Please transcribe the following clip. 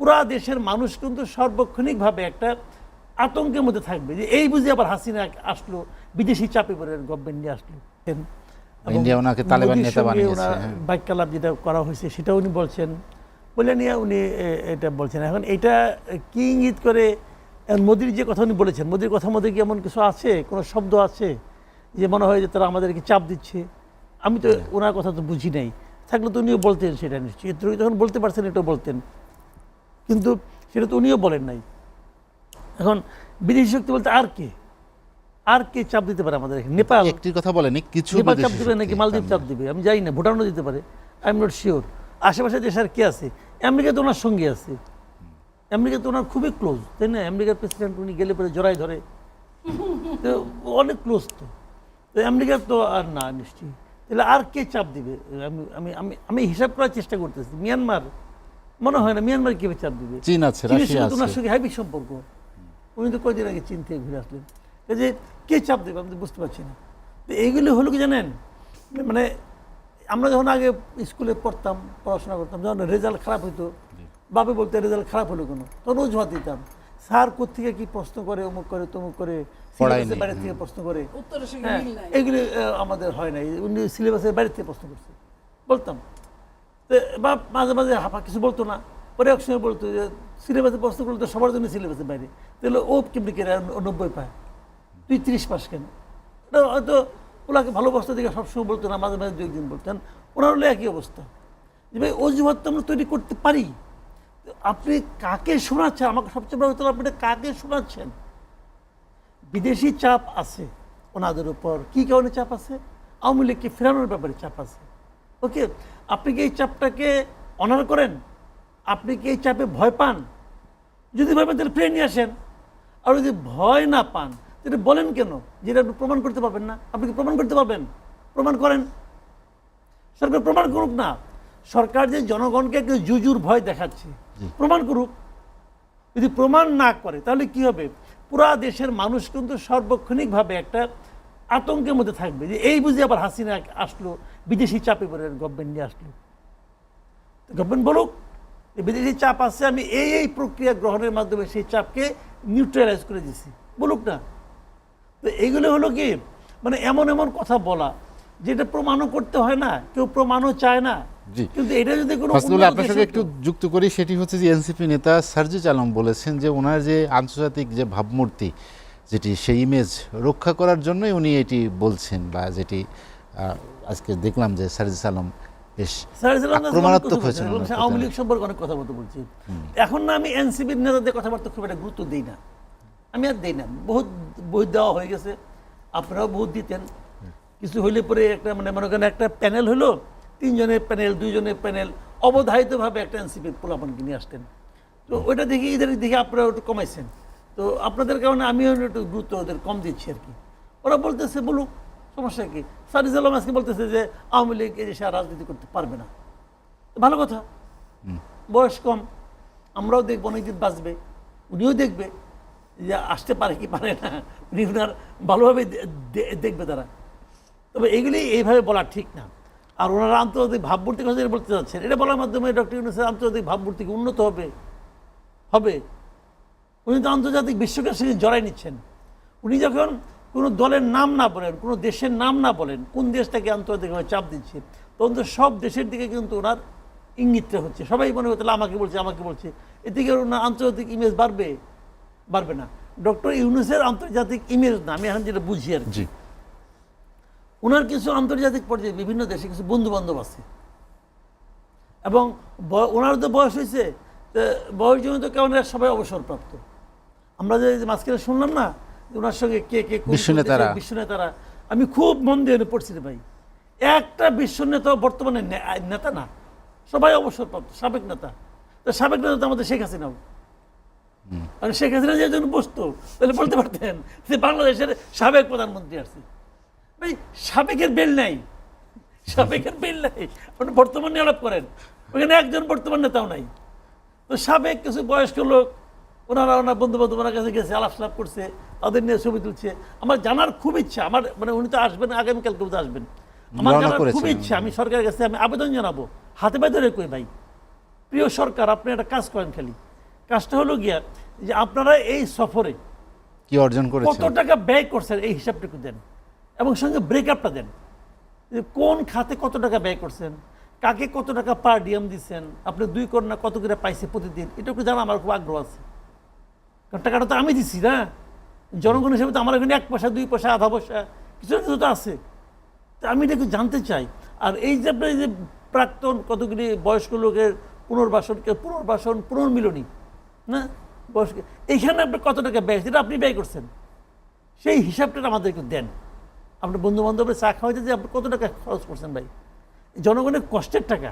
পুরা দেশের মানুষ কিন্তু সার্বক্ষণিকভাবে একটা আতঙ্কের মধ্যে থাকবে যে এই বুঝে আবার হাসিনা আসলো বিদেশি চাপে পড়ে গভর্নমেন্ট নিয়ে আসলো। ইন্ডিয়া ওনাকে তালেবান নেতা বানিয়েছে, হ্যাঁ। বাক্যালাপ যেটা করা হয়েছে সেটা উনি বলছেন। বলে নিয়ে উনি এটা বলছেন। এখন এটা কি ইঙ্গিত করে? মোদির যে কথা উনি বলেছেন মোদির কথার মধ্যে কি এমন কিছু আছে? কোনো শব্দ আছে? যে মনে হয় যে তারা আমাদেরকে চাপ দিচ্ছে? আমি তো ওনার কথা তো বুঝি নাই। থাকলে তো উনিও বলতেন সেটা নিশ্চয়ই। তো যখন বলতে পারছেন এটাও বলতেন। কিন্তু সেটা তো উনিও বলেন নাই। এখন বিদেশি শক্তি বলতে আর কে? আর কে চাপ দিতে পারে আমাদের? নেপাল। একটির কথা বলেনি কিছু নেপাল চাপ দিবে নাকি মালদ্বীপ চাপ দিবে? আমি জানি না ভুটানও দিতে পারে। আই এম নট শিওর আশেপাশে দেশ আর কে আছে? আমেরিকা তো ওনার সঙ্গে আছে। আমেরিকা তো ওনার খুবই ক্লোজ তাই না? আমেরিকার প্রেসিডেন্ট উনি গেলে পরে জড়াই ধরে। তো অনেক ক্লোজ তো। তো আমেরিকার তো আর না নিশ্চয়ই। তাহলে আর কে চাপ দিবে? আমি আমি আমি হিসাব করার চেষ্টা করতেছি। মিয়ানমার। মনে হয় না মিয়ানমার কীভাবে চাপ দিবে? চীন আছে, রাশিয়া সঙ্গে ওনার আছে। সঙ্গে হ্যাভি সম্পর্ক। উনি তো কয়দিন আগে চীন থেকে ঘুরে আসলেন। যে কে চাপ দেবে আমি তো বুঝতে পারছি না। তো এইগুলো হলো কি জানেন? মানে আমরা যখন আগে স্কুলে পড়তাম পড়াশোনা করতাম যখন রেজাল্ট খারাপ হইতো বাবা বলতে রেজাল্ট খারাপ হলো কেন? তখন অজুহাত দিতাম। স্যার কোথেকে কি প্রশ্ন করে অমুক করে তমুক করে সিলেবাসের বাইরে থেকে প্রশ্ন করে। উত্তরের সঙ্গে হ্যাঁ মিল নাই। এগুলি আমাদের হয় নাই। উনি সিলেবাসের বাইরে থেকে প্রশ্ন করছে। বলতাম। বা মাঝে মাঝে হাফা কিছু বলতো না। পরে এক সময় বলতো যে সিলেবাসে প্রশ্ন করলে তো সবার জন্য সিলেবাসের বাইরে। তাহলে ও কেমনি কেন নব্বই পায়? তুই তিরিশ পাস কেন? এটা হয়তো ওনাকে ভালো অবস্থা দিকে সবসময় বলতো না, মাঝে মাঝে দু একদিন বলতেন। ওনার হলো একই অবস্থা। যে ভাই, অজুহাত তো আমরা তৈরি করতে পারি। আপনি কাকে শোনাচ্ছেন? আমাকে সবচেয়ে বড় কথা আপনি কাকে শোনাচ্ছেন? বিদেশি চাপ আছে ওনাদের উপর। কী কারণে চাপ আছে? আওয়ামী লীগকে ফেরানোর ব্যাপারে চাপ আছে। ওকে আপনি কি এই চাপটাকে অনার করেন? আপনি কি এই চাপে ভয় পান? যদি ভয় পান তাহলে ফিরে নিয়ে আসেন। আর যদি ভয় না পান তাহলে বলেন কেন যেটা আপনি প্রমাণ করতে পারবেন না? আপনি কি প্রমাণ করতে পারবেন? প্রমাণ করেন। সরকার প্রমাণ করুক না। সরকার যে জনগণকে একটু জুজুর ভয় দেখাচ্ছে প্রমাণ করুক। যদি প্রমাণ না করে তাহলে কি হবে? পুরা দেশের মানুষ কিন্তু সার্বক্ষণিকভাবে একটা আতঙ্কের মধ্যে থাকবে যে এই বুঝে আবার হাসিনা আসলো বিদেশি চাপে পড়ে গভর্নমেন্ট নিয়ে আসলো। গভর্নমেন্ট বলুক বিদেশি চাপ আছে আমি এই এই প্রক্রিয়া গ্রহণের মাধ্যমে সেই চাপকে নিউট্রালাইজ করে দিছি। বলুক না। তো এইগুলো হলো কি মানে এমন এমন কথা বলা যেটা প্রমাণও করতে হয় না কেউ প্রমাণও চায় না। জি। কিন্তু এটা যদি কোনো আপনার দেশ একটু যুক্ত করি সেটি হচ্ছে যে এনসিপি নেতা সার্জিজ আলম বলেছেন যে ওনার যে আন্তর্জাতিক যে ভাবমূর্তি যেটি সেই ইমেজ রক্ষা করার জন্যই উনি এটি বলছেন বা যেটি আজকে দেখলাম যে সার্জিজ আলম বেশ আক্রমণাত্মক আওয়ামী লীগ সম্পর্কে অনেক কথা বলতে বলছি। এখন না আমি এনসিপির নেতাদের কথাবার্তা খুব একটা গুরুত্ব দিই না। আমি আর দিই না। বহুত বই দেওয়া হয়ে গেছে। আপনারাও বহুত দিতেন। কিছু হইলে পরে একটা মানে মনে করেন একটা প্যানেল হলো তিনজনের প্যানেল দুইজনের প্যানেল অবধারিতভাবে একটা এনসিপির পোলাপানকে নিয়ে আসতেন। তো ওইটা দেখি এদের দেখে আপনারা একটু কমাইছেন। তো আপনাদের কারণে আমিও একটু গুরুত্ব ওদের কম দিচ্ছি আর কি। ওরা বলতেছে বলুক সমস্যা কি? সারিজ আলম আজকে বলতেছে যে আওয়ামী লীগ এই দেশে রাজনীতি করতে পারবে না। ভালো কথা। বয়স কম আমরাও দেখব অনেকদিন বাঁচবে উনিও দেখবে যে আসতে পারে কি পারে না। উনি ওনার ভালোভাবে দেখবে তারা। তবে এগুলি এইভাবে বলা ঠিক না। আর ওনারা আন্তর্জাতিক ভাবমূর্তির কথা যেটা বলতে চাচ্ছেন এটা বলার মাধ্যমে ডক্টর ইউনুসের আন্তর্জাতিক ভাবমূর্তি কি উন্নত হবে? হবে। উনি তো আন্তর্জাতিক বিশ্বকের সেদিন জড়াই নিচ্ছেন। উনি যখন কোনো দলের নাম না বলেন কোনো দেশের নাম না বলেন কোন দেশটাকে আন্তর্জাতিকভাবে চাপ দিচ্ছে তখন তো সব দেশের দিকে কিন্তু ওনার ইঙ্গিতটা হচ্ছে। সবাই মনে করতে আমাকে বলছে আমাকে বলছে। এদিকে ওনার আন্তর্জাতিক ইমেজ বাড়বে বাড়বে না। ডক্টর ইউনুসের আন্তর্জাতিক ইমেজ না আমি এখন যেটা বুঝি আর কি। জি। ওনার কিছু আন্তর্জাতিক পর্যায়ে বিভিন্ন দেশে কিছু বন্ধু বান্ধব আছে। এবং ওনার তো বয়স হয়েছে তো বয়সজনিত কারণে সবাই অবসরপ্রাপ্ত। আমরা যে মাঝখানে শুনলাম না ওনার সঙ্গে কে কে কোন কোন বিশ্ব নেতারা। দেশের বিশ্ব নেতারা আমি খুব মন দিয়ে পড়ছি ভাই। একটা বিশ্ব নেতা বর্তমানে নেতা না। সবাই অবসরপ্রাপ্ত সাবেক নেতা। তো সাবেক নেতা তো আমাদের শেখ হাসিনাও। আর শেখ হাসিনা যে যখন বসতো তাহলে বলতে পারতেন যে বাংলাদেশের সাবেক প্রধানমন্ত্রী আসছে। ভাই সাবেকের বেল নাই। সাবেকের বেল নাই। আপনি বর্তমান নিয়ে আলাপ করেন। ওখানে একজন বর্তমান নেতাও নাই। তো সাবেক কিছু বয়স্ক লোক ওনারা ওনার বন্ধু বান্ধব ওনার কাছে গেছে আলাপ সালাপ করছে তাদের নিয়ে ছবি তুলছে। আমার জানার খুব ইচ্ছা আমার মানে উনি তো আসবেন আগামীকাল কেউ আসবেন। আমার জানার খুব ইচ্ছা আমি সরকারের কাছে আমি আবেদন জানাব। হাতে পায়ে ধরে কই ভাই? প্রিয় সরকার আপনি একটা কাজ করেন খালি। কাজটা হলো গিয়া যে আপনারা এই সফরে কি অর্জন কত টাকা ব্যয় করছেন এই হিসাবটুকু দেন। এবং সঙ্গে ব্রেকআপটা দেন। যে কোন খাতে কত টাকা ব্যয় করছেন কাকে কত টাকা পার ডিএম দিচ্ছেন আপনি দুই কন্যা কত করে পাইছে প্রতিদিন এটা একটু জানা আমার খুব আগ্রহ আছে। কারণ টাকাটা তো আমি দিচ্ছি না? জনগণ হিসেবে তো আমার এখানে এক পয়সা, দুই পয়সা, আধা পয়সা, কিছু না কিছু তো আছে। তো আমি এটা একটু জানতে চাই। আর এই যে আপনার যে প্রাক্তন কতগুলি বয়স্ক লোকের পুনর্বাসন পুনর্বাসন, পুনর্মিলনী, না? বয়স্ক, এইখানে আপনি কত টাকা ব্যয় সেটা আপনি ব্যয় করছেন। সেই হিসাবটা আমাদেরকে দেন। আপনার বন্ধু বান্ধবের চা খাওয়াইতে যে আপনি কত টাকা খরচ করছেন ভাই? জনগণের কষ্টের টাকা।